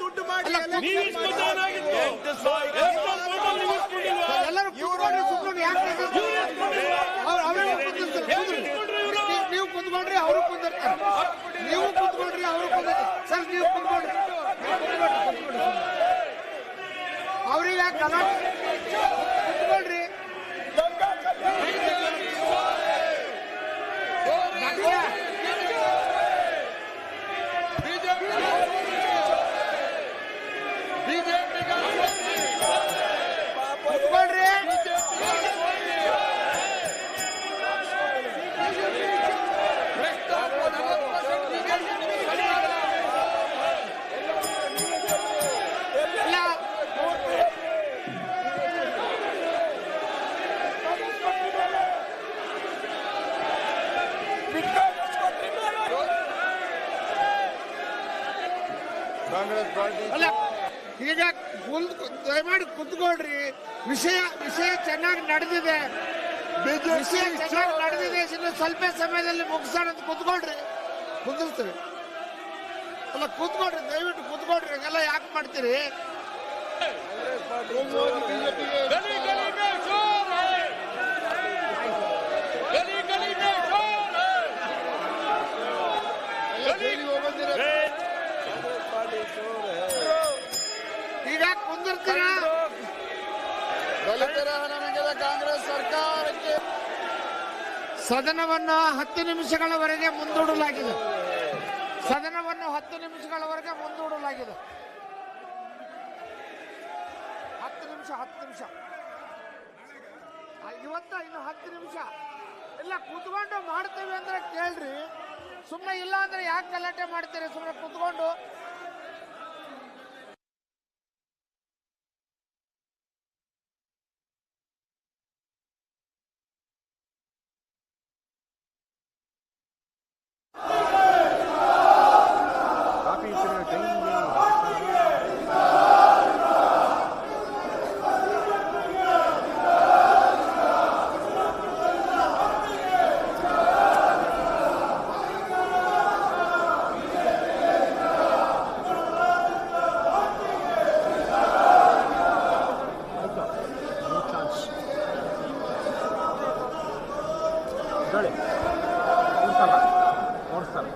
ದುಡ್ಡು ಮಾಡಿ? ಎಲ್ಲರೂ? ನೀವು- ಕುಂತ್ಕೊಂಡ್ರಿ ಅವರು ಕುಂದಿರ್ತಾರೆ. ನೀವು ಕುತ್ಕೊಂಡ್ರಿ ಅವರು ಕುಂದಿರ್ತಾರೆ. ಸರ್ ನೀವು ಕುಂತ್ಕೊಂಡ್ರಿ. ಅವ್ರಿಗೆ ಯಾಕೆ ಕಾಂಗ್ರೆಸ್ ಪಾರ್ಟಿ. ಅಲ್ಲ ಈಗ ಕುಂತ್ ದಯಮಾಡಿ ಕುತ್ಕೊಳ್ರಿ. ವಿಷಯ ವಿಷಯ ಚೆನ್ನಾಗಿ ನಡೆದಿದೆ. ವಿಷಯ ಚೆನ್ನಾಗಿ ನಡೆದಿದೆ. ಇನ್ನು ಸ್ವಲ್ಪ ಸಮಯದಲ್ಲಿ ಮುಗಿಸೋಣ ಅಂತ ಕುತ್ಕೊಳ್ರಿ. ಕುಂದಿರ್ತೀವಿ ಅಲ್ಲ ಕುತ್ಕೊಳ್ರಿ ದಯವಿಟ್ಟು ಕೂತ್ಕೊಳ್ರಿ. ಹಂಗೆಲ್ಲ ಯಾಕೆ ಮಾಡ್ತೀರಿ? ಈಗ ಕುಂದಿರ್ತೀರ? ದಲಿತರ ಕಾಂಗ್ರೆಸ್ ಸರ್ಕಾರಕ್ಕೆ ಸದನವನ್ನು ಹತ್ತು ನಿಮಿಷಗಳವರೆಗೆ ಮುಂದೂಡಲಾಗಿದೆ. ಸದನವನ್ನು ಹತ್ತು ನಿಮಿಷಗಳವರೆಗೆ ಮುಂದೂಡಲಾಗಿದೆ. ಹತ್ತು ನಿಮಿಷ ಹತ್ತು ನಿಮಿಷ. ಇವತ್ತ ಇನ್ನು ಹತ್ತು ನಿಮಿಷ. ಇಲ್ಲ, ಕುತ್ಕೊಂಡು ಮಾಡ್ತೇವೆ ಅಂದ್ರೆ ಕೇಳ್ರಿ. ಸುಮ್ಮನೆ ಇಲ್ಲ ಅಂದ್ರೆ ಯಾಕೆ ಗಲಾಟೆ ಮಾಡ್ತೀರಿ? ಸುಮ್ಮನೆ ಕೂತ್ಕೊಂಡು ಹೇಳಿ. ಓಡಿಸಲ್ಲ ಓಡಿಸ್ತಾರೆ